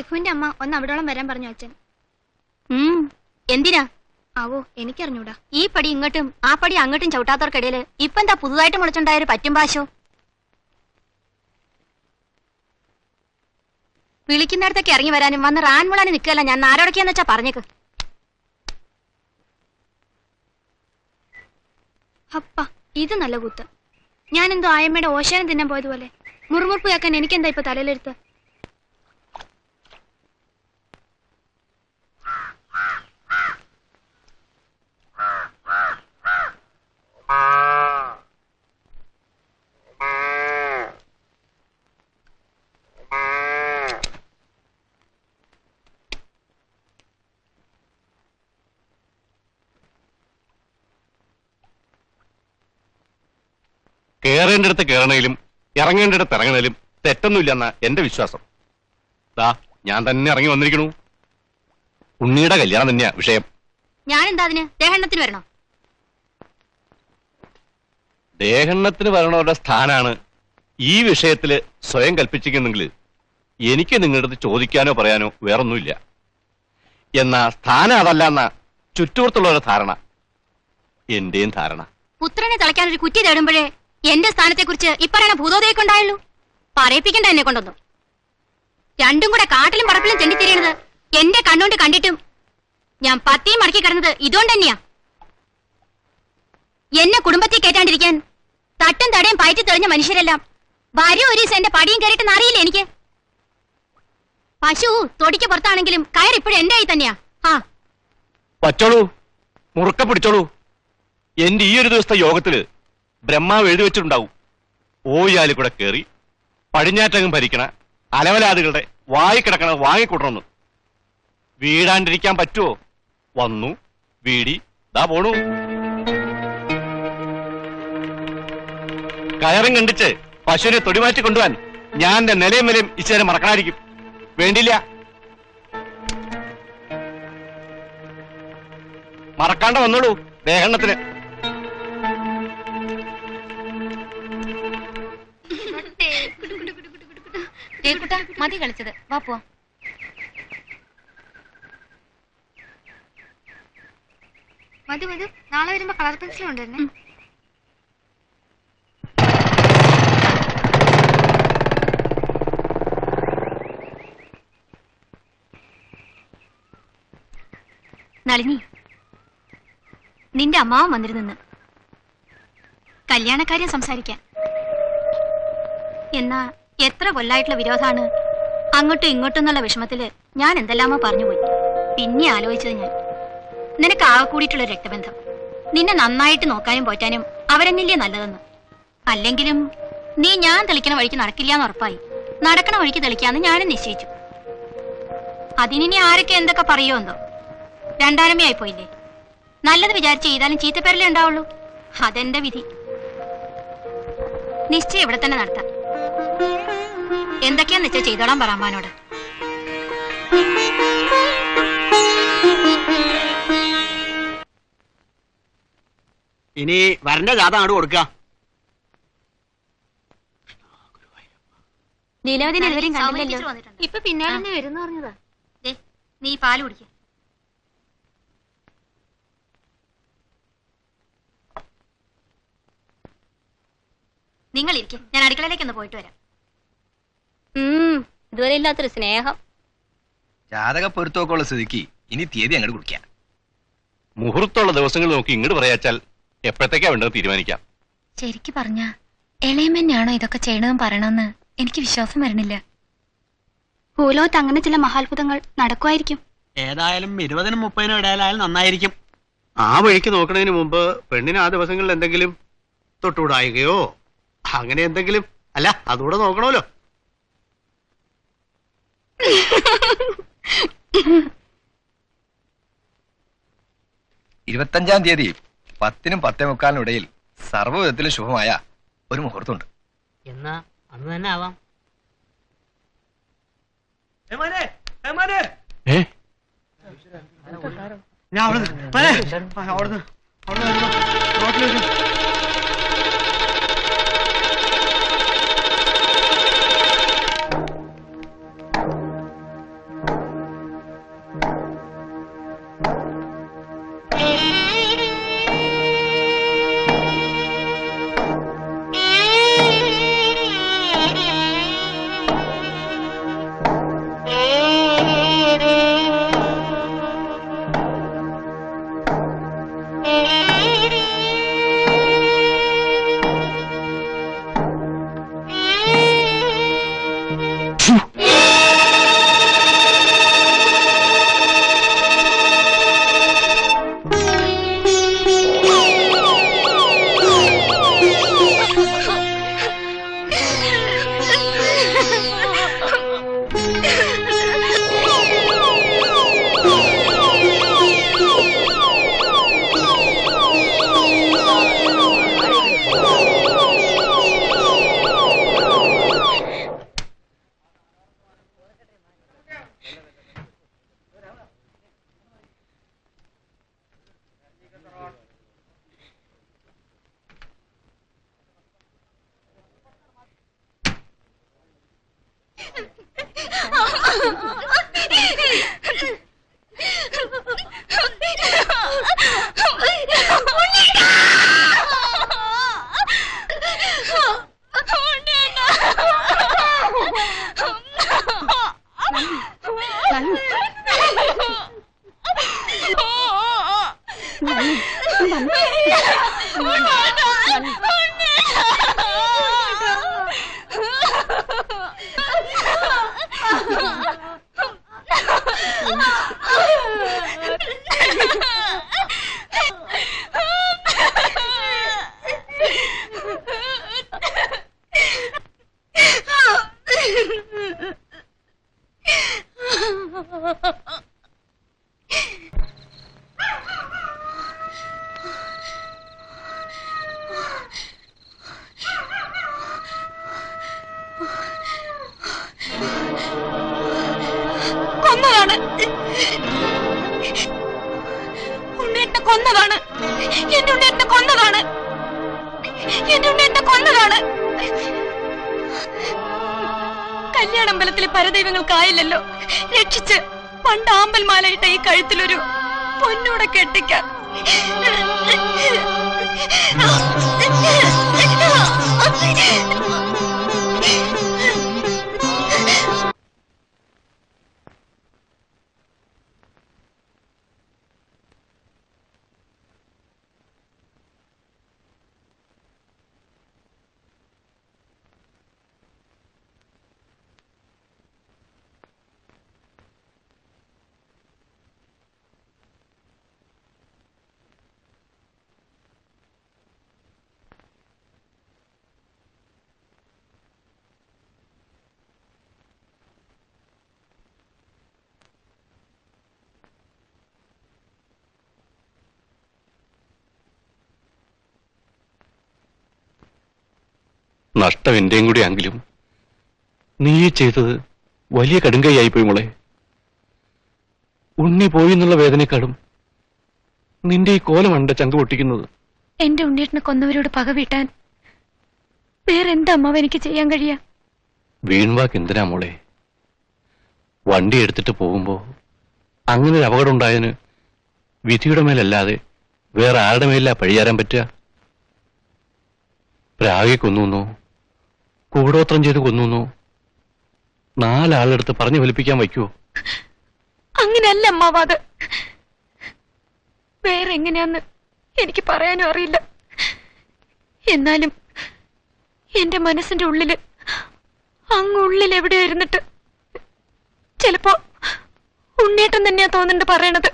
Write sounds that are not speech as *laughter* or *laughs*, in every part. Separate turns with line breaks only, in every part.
രഘുവിന്റെ അമ്മ ഒന്ന് അവിടോളം വരാൻ പറഞ്ഞു അച്ഛൻ.
ഉം എന്തിനാ?
ആവോ എനിക്കറിഞ്ഞൂടാ.
ഈ പടി ഇങ്ങോട്ടും ആ പടി അങ്ങോട്ടും ചവിട്ടാത്തവർക്കിടയിൽ ഇപ്പൊ എന്താ പുതുതായിട്ട് മുളച്ചുണ്ടായ ഒരു പറ്റും പാശോ? വിളിക്കുന്നിടത്തൊക്കെ ഇറങ്ങി വരാനും വന്ന് റാൻമുളാന് നിൽക്കുകയല്ല ഞാൻ ആരോടൊക്കെയാന്ന് വെച്ചാ പറഞ്ഞേക്ക്.
അപ്പ ഇത് നല്ല കുത്ത്. ഞാനെന്തോ ആയമ്മയുടെ ഓശാനം തിന്നാൻ പോയതുപോലെ. മുറുമുറുപ്പ് കേൾക്കാൻ എനിക്കെന്താ ഇപ്പൊ തലയിലെടുത്ത്?
കേറേണ്ടടുത്ത് കേറണേലും ഇറങ്ങേണ്ടടുത്ത് ഇറങ്ങണേലും തെറ്റൊന്നുമില്ലെന്ന എന്റെ വിശ്വാസം. ദാ ഞാൻ തന്നെ ഇറങ്ങി വന്നിരിക്കണു. ഉണ്ണിയുടെ കല്യാണം തന്നെയാ വിഷയം.
ഞാൻ എന്താ അതിന്? ദേഹണ്ണത്തിന് വരണോ?
ദേഹണ്ണത്തിന് വരണവരുടെ സ്ഥാനാണ് ഈ വിഷയത്തിൽ സ്വയം കൽപ്പിച്ചിരിക്കുന്നെങ്കിൽ എനിക്ക് നിങ്ങളുടെ അടുത്ത് ചോദിക്കാനോ പറയാനോ വേറൊന്നുമില്ല. എന്നാ സ്ഥാനം അതല്ല എന്ന ചുറ്റുപുറത്തുള്ളവരുടെ ധാരണ. എന്റെയും ധാരണ.
പുത്രനെ തളയ്ക്കാൻ ഒരു കുറ്റി തേടുമ്പോഴേ എന്റെ സ്ഥാനത്തെ കുറിച്ച് ഇപ്പറയണ ഭൂതോദയൊക്കെ ഉണ്ടായുള്ളൂ. പറയിപ്പിക്കണ്ട എന്നെ കൊണ്ടൊന്നും. രണ്ടും കൂടെ കാട്ടിലും പറപ്പിലും ചെണ്ടിത്തിരിയണത് എന്റെ കണ്ണുകൊണ്ട് കണ്ടിട്ടും ഞാൻ പത്തിയും മടക്കി കിടന്നത് ഇതുകൊണ്ട് തന്നെയാ. എന്നെ കുടുംബത്തിൽ കേറ്റാണ്ടിരിക്കാൻ തട്ടും തടയും പയറ്റി തെളിഞ്ഞ മനുഷ്യരെല്ലാം വരും ഒരു ദിവസം എന്റെ പടിയും കയറിയിട്ടെന്ന് അറിയില്ല എനിക്ക്? പശു തൊടിക്ക് പുറത്താണെങ്കിലും കയർ ഇപ്പോഴും എന്റെ കൈ തന്നെയാ. ആ.
പറ്റോളൂ മുറുക്ക പിടിച്ചോളൂ. എന്റെ ഈ ഒരു ദിവസത്തെ യോഗത്തിൽ ബ്രഹ്മാവ് എഴുതി വെച്ചിട്ടുണ്ടാവും. ഓയാലി കൂടെ കയറി പടിഞ്ഞാറ്റങ്ങും ഭരിക്കണ അലവലാദികളുടെ വായി കിടക്കണ വാങ്ങിക്കൂട്ടണമെന്ന് വീടാണ്ടിരിക്കാൻ പറ്റുമോ വന്നു വീടി ദാ പോണു. കയറും കണ്ടിച്ച് പശുവിനെ തൊടിമാറ്റി കൊണ്ടുവാൻ ഞാൻ എന്റെ നിലയും വിലയും ഇച്ചേരെ മറക്കണായിരിക്കും. വേണ്ടില്ല മറക്കാണ്ട് വന്നോളൂ ദേഹണ്ണത്തിന്.
കേക്കുട്ടാ മതി കളിച്ചത്. വാ
മതി മതി. നാളെ വരുമ്പോ കളർ പെൻസിൽ കൊണ്ടുവരണേ
നളിനി നിന്റെ അമ്മാവൻ വന്നിരുന്നു കല്യാണക്കാര്യം സംസാരിക്കാൻ എന്നാ എത്ര കൊല്ലായിട്ടുള്ള വിരോധാണ്? അങ്ങോട്ടും ഇങ്ങോട്ടും എന്നുള്ള വിഷമത്തിൽ ഞാൻ എന്തെല്ലാമോ പറഞ്ഞുപോയി. പിന്നെ ആലോചിച്ചത് ഞാൻ. നിനക്ക് ആകെ കൂടിയിട്ടുള്ള രക്തബന്ധം. നിന്നെ നന്നായിട്ട് നോക്കാനും പോറ്റാനും അവരെന്നില്ലേ നല്ലതെന്ന്? അല്ലെങ്കിലും നീ ഞാൻ തെളിക്കണ വഴിക്ക് നടക്കില്ല എന്ന് ഉറപ്പായി. നടക്കണ വഴിക്ക് തെളിക്കാന്ന് ഞാനും നിശ്ചയിച്ചു. അതിനി ആരൊക്കെ എന്തൊക്കെ പറയോ എന്തോ? രണ്ടാരമ്മയായി പോയില്ലേ നല്ലത് വിചാരിച്ച് ചെയ്താലും ചീത്തപ്പേരലേ ഉണ്ടാവുള്ളൂ. അതെന്റെ വിധി. നിശ്ചയം ഇവിടെ തന്നെ നടത്താം. എന്തൊക്കെയാന്ന് വെച്ചാൽ ചെയ്തോളാൻ പറ അമ്മാനോട്.
ഇനി വരന്റെ ജാഥ അങ്ങോട്ട് കൊടുക്ക.
ലീലാവതിനെ ഇതുവരെയും കണ്ടില്ലല്ലോ.
ഇപ്പൊ പിന്നാലെ തന്നെ വരുന്ന പറഞ്ഞതാ.
ദേ, നീ പാൽ കുടിക്ക. നിങ്ങൾ ഇരിക്കും ഞാൻ അടുക്കളയിലേക്ക് ഒന്ന് പോയിട്ട് വരാം. ഇതുവരെ ഇല്ലാത്തൊരു സ്നേഹം.
ജാതക പൊരുത്തമൊക്കെ സ്ഥിതിക്ക് ഇനി തീയതി അങ്ങോട്ട് കുടിക്കാം
മുഹൂർത്തമുള്ള ദിവസങ്ങൾ നോക്കി ഇങ്ങോട്ട് പറയാച്ചാൽ എപ്പോഴത്തേക്കാ വേണ്ടത് തീരുമാനിക്കാം.
ശരിക്ക് പറഞ്ഞ ഇളയമ്മന്നെയാണോ ഇതൊക്കെ ചെയ്യണമെന്ന് പറയണമെന്ന് എനിക്ക് വിശ്വാസം വരണില്ല
ഭൂലോകത്ത് അങ്ങനെ ചില മഹാത്ഭുതങ്ങൾ നടക്കുമായിരിക്കും.
ഏതായാലും ഇരുപതിനും മുപ്പതിനും ഇടയിലായാലും നന്നായിരിക്കും.
ആ വഴിക്ക് നോക്കുന്നതിന് മുമ്പ് പെണ്ണിന് ആ ദിവസങ്ങളിൽ എന്തെങ്കിലും തൊട്ടുകൂടായികയോ അങ്ങനെ എന്തെങ്കിലും അല്ല അതുകൂടെ നോക്കണമല്ലോ.
ഇരുപത്തഞ്ചാം തീയതി പത്തിനും പത്തേ മുക്കാലിനും ഇടയിൽ സർവവിധത്തിലും ശുഭമായ ഒരു മുഹൂർത്തമുണ്ട്.
എന്നാ അന്ന് തന്നെ ആവാം. ഞാൻ അവിടെ അവിടെ റോട്ടിൽ
കൊന്നതാണ്. കൊന്നതാണ്. കല്യാണമ്പലത്തിലെ പരദൈവങ്ങൾക്കായില്ലല്ലോ. രക്ഷിച്ച് പണ്ട് ആമ്പൽമാലയിട്ട ഈ കഴുത്തിലൊരു പൊന്നൂടെ കെട്ടിക്കാൻ
നഷ്ടം എന്റെയും കൂടി ആങ്കിലും നീ ചെയ്തത് വലിയ കടുങ്കയായിപ്പോയി മോളെ. ഉണ്ണി പോയി എന്നുള്ള വേദനക്കാളും നിന്റെ ഈ കോലമണ്ട ചങ്ക് പൊട്ടിക്കുന്നത്.
എന്റെ ഉണ്ണിയേട്ടനെ കൊന്നവരോട് പക വീട്ടാൻ വേറെന്താ അമ്മാവ് എനിക്ക് ചെയ്യാൻ കഴിയാ?
വീൺവാക്ക് എന്തിനാ മോളെ? വണ്ടി എടുത്തിട്ട് പോകുമ്പോ അങ്ങനെ ഒരു അപകടം ഉണ്ടായതിന് വിധിയുടെ മേലല്ലാതെ വേറെ ആരുടെ മേലാ പഴിയാരാൻ പറ്റുക? പ്രാഗി കൊന്നു കൂടോത്രം ചെയ്ത് കൊന്നു നാലാളെടുത്ത് പറഞ്ഞു ഫലിപ്പിക്കാൻ വയ്ക്കുവോ?
അങ്ങനെയല്ല അമ്മാവാത്. വേറെ എങ്ങനെയാന്ന് എനിക്ക് പറയാനും അറിയില്ല. എന്നാലും എന്റെ മനസ്സിന്റെ ഉള്ളിൽ അങ്ങുള്ളിൽ എവിടെ ഇരുന്നിട്ട് ചിലപ്പോ ഉണ്ണേറ്റം തന്നെയാ തോന്നുന്നുണ്ട് പറയണത്.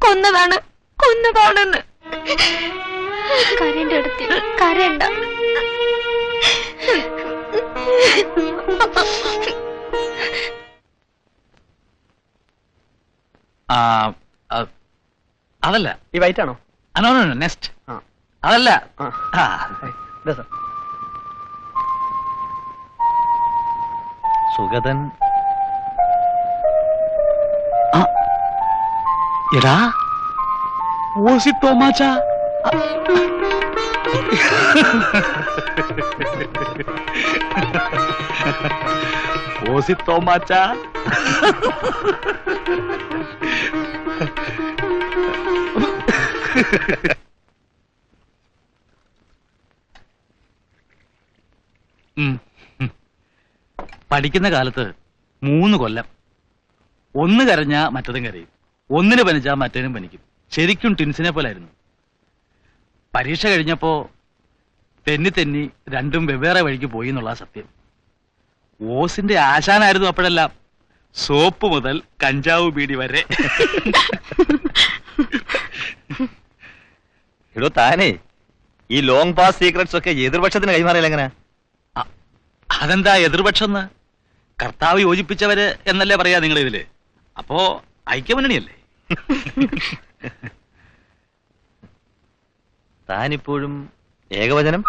കൊന്നതാണ് കൊന്നതാണെന്ന്. കരണ്ട അടുത്ത്
ആ, അതല്ല.
ഈ വൈറ്റ് ആണോ
അനോ നെക്സ്റ്റ്
ആ.
അതല്ല. സുഗതൻ. എടാ. ഓസി തോമാച്ച തോമാച്ച. പഠിക്കുന്ന കാലത്ത് മൂന്ന് കൊല്ലം. ഒന്ന് കരഞ്ഞാ മറ്റതും കരയും. ഒന്നിന് പനിച്ചാ മറ്റേനും പനിക്കും. ശരിക്കും ടിൻസിനെ പോലായിരുന്നു. പരീക്ഷ കഴിഞ്ഞപ്പോ തെന്നി തെന്നി രണ്ടും വെവ്വേറെ വഴിക്ക് പോയി എന്നുള്ള സത്യം. ഓസിന്റെ ആശാനായിരുന്നു അപ്പോഴെല്ലാം സോപ്പ് മുതൽ കഞ്ചാവ് ബീഡി വരെ.
എടോ താനേ ഈ ലോങ് പാസ് സീക്രട്സ് ഒക്കെ എതിർപക്ഷത്തിന് കൈമാറിയില്ല എങ്ങനെ?
അതെന്താ എതിർപക്ഷം കർത്താവ് യോജിപ്പിച്ചവര് എന്നല്ലേ പറയാ നിങ്ങൾ ഇതിൽ അപ്പോ ഐക്യമുന്നണിയല്ലേ? *laughs*
താനിപ്പോഴും ഏകവചനം?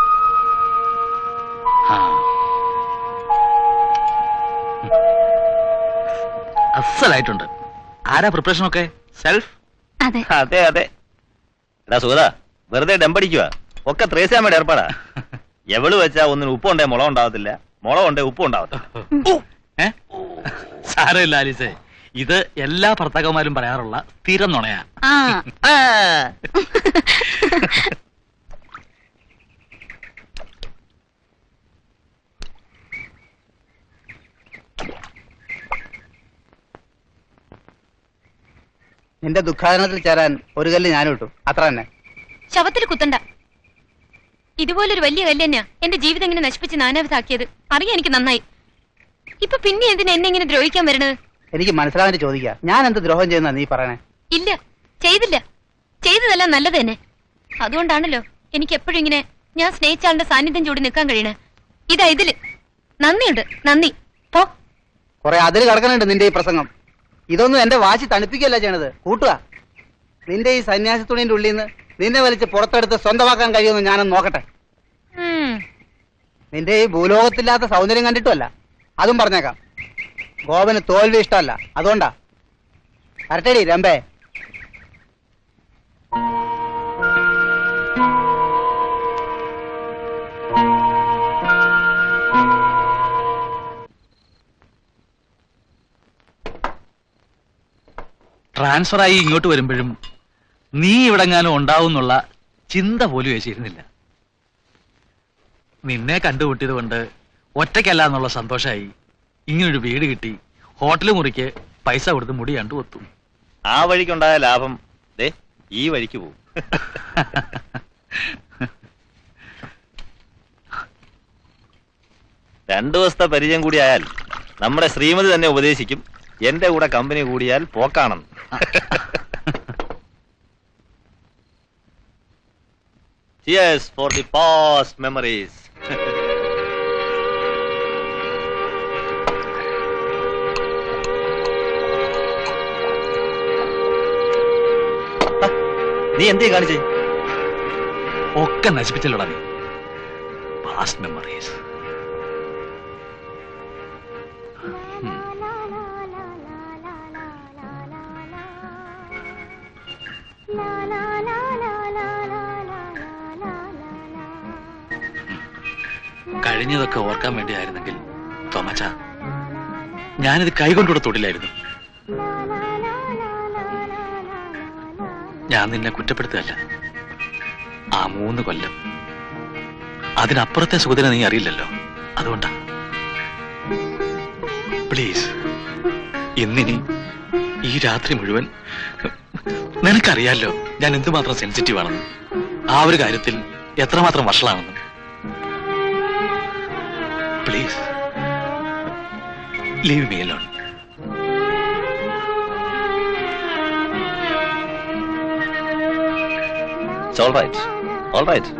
ആ. അസലായിട്ടുണ്ട്. ആരാ പ്രിപ്പറേഷൻ ഒക്കെ സെൽഫ്?
അതെ.
അതെ അതെ. എടാ സുഗത വെറുതെ ഡമ്പടിക്കുക ഒക്കെ ത്രേസ്യാമ്മയുടെ ഏർപ്പാടാ. എവൾ വെച്ചാ ഒന്നിന് ഉപ്പുണ്ടേ മുള ഉണ്ടാവത്തില്ല? മുള ഉണ്ടേ ഉപ്പ് ഉണ്ടാവത്തില്ല.
സാരമില്ല ആലീസേ. ഇത് എല്ലാ ഭർത്താക്കന്മാരും പറയാറുള്ള സ്ഥിരം നുണയാ *laughs*
നിന്റെ ദുഃഖാനത്തിൽ ചേരാൻ ഒരു കല്ല് ഞാനും ഇട്ടു. അത്ര തന്നെ.
ശവത്തിൽ കുത്തണ്ട. ഇതുപോലൊരു വലിയ കല്ല് തന്നെയാ എന്റെ ജീവിതം ഇങ്ങനെ നശിപ്പിച്ച് നാനാവിധാക്കിയത് അറിയാം എനിക്ക് നന്നായി. ഇപ്പൊ പിന്നെ എന്തിനാ എന്നെ ഇങ്ങനെ ദ്രോഹിക്കാൻ വരണത്?
എനിക്ക് മനസ്സിലാവാൻ ചോദിക്കുക ഞാൻ എന്ത് ദ്രോഹം ചെയ്യുന്ന നീ പറയണേ?
ഇല്ല. ചെയ്തില്ല. ചെയ്തതല്ല നല്ലത് തന്നെ. അതുകൊണ്ടാണല്ലോ എനിക്ക് എപ്പോഴും ഇങ്ങനെ ഞാൻ സ്നേഹിച്ച ആളുടെ സാന്നിധ്യം ചൂടി നിൽക്കാൻ കഴിയണേ. ഇതാ ഇതിൽ. നന്ദിയുണ്ട്. നന്ദി. പോ.
കുറെ അതിൽ കിടക്കണുണ്ട് നിന്റെ ഈ പ്രസംഗം. ഇതൊന്നും എന്റെ വാശി തണുപ്പിക്കല്ല ചെയ്യണത്. കൂട്ടുക. നിന്റെ ഈ സന്യാസി തുണിന്റെ ഉള്ളിൽ നിന്ന് നിന്നെ വലിച്ച് പുറത്തെടുത്ത് സ്വന്തമാക്കാൻ കഴിയുമെന്ന് ഞാനൊന്ന് നോക്കട്ടെ. നിന്റെ ഈ ഭൂലോകത്തില്ലാത്ത സൗന്ദര്യം കണ്ടിട്ടുമല്ല. അതും പറഞ്ഞേക്കാം. ഗോപന് തോൽവി ഇഷ്ടമല്ല. അതുകൊണ്ടാ. വരട്ടടി രമ്പേ.
ട്രാൻസ്ഫർ ആയി ഇങ്ങോട്ട് വരുമ്പോഴും നീ ഇവിടെങ്ങാനും ഉണ്ടാവുന്നുള്ള ചിന്ത പോലും വെച്ചിരുന്നില്ല നിന്നെ കണ്ടുമുട്ടിയത് കൊണ്ട് ഒറ്റയ്ക്കല്ല എന്നുള്ള സന്തോഷമായി ഇങ്ങനൊരു വീട് കിട്ടി. ഹോട്ടൽ മുറിക്ക് പൈസ കൊടുത്ത് മുടി കണ്ടു ഒത്തു
ആ വഴിക്കുണ്ടായ ലാഭം ദേ ഈ വഴിക്ക് പോകും *laughs* രണ്ടു ദിവസത്തെ പരിചയം കൂടി ആയാൽ നമ്മുടെ ശ്രീമതി തന്നെ ഉപദേശിക്കും. എന്റെ കൂടെ കമ്പനി കൂടിയാൽ പോക്കാണെന്ന്. Cheers for the past memories. നീ എന്തേ കാണിച്ചേ?
ഒക്കെ നശിപ്പിച്ചല്ലോടാ നീ. പാസ്റ്റ് മെമ്മറീസ് കഴിഞ്ഞതൊക്കെ ഓർക്കാൻ വേണ്ടിയായിരുന്നെങ്കിൽ തോമച്ച ഞാനിത് കൈകൊണ്ടുകൂടെ തൊടില്ലായിരുന്നു. ഞാൻ നിന്നെ കുറ്റപ്പെടുത്തുകയല്ല. ആ മൂന്ന് കൊല്ലം അതിനപ്പുറത്തെ സുഖത്തിനെ നീ അറിയില്ലല്ലോ. അതുകൊണ്ടാ. പ്ലീസ് ഇന്നിനി ഈ രാത്രി മുഴുവൻ നിനക്കറിയാലോ ഞാൻ എന്തുമാത്രം സെൻസിറ്റീവ് ആണെന്ന് ആ ഒരു കാര്യത്തിൽ എത്രമാത്രം വഷളാണെന്ന്. Please leave me alone
It's all right. All right.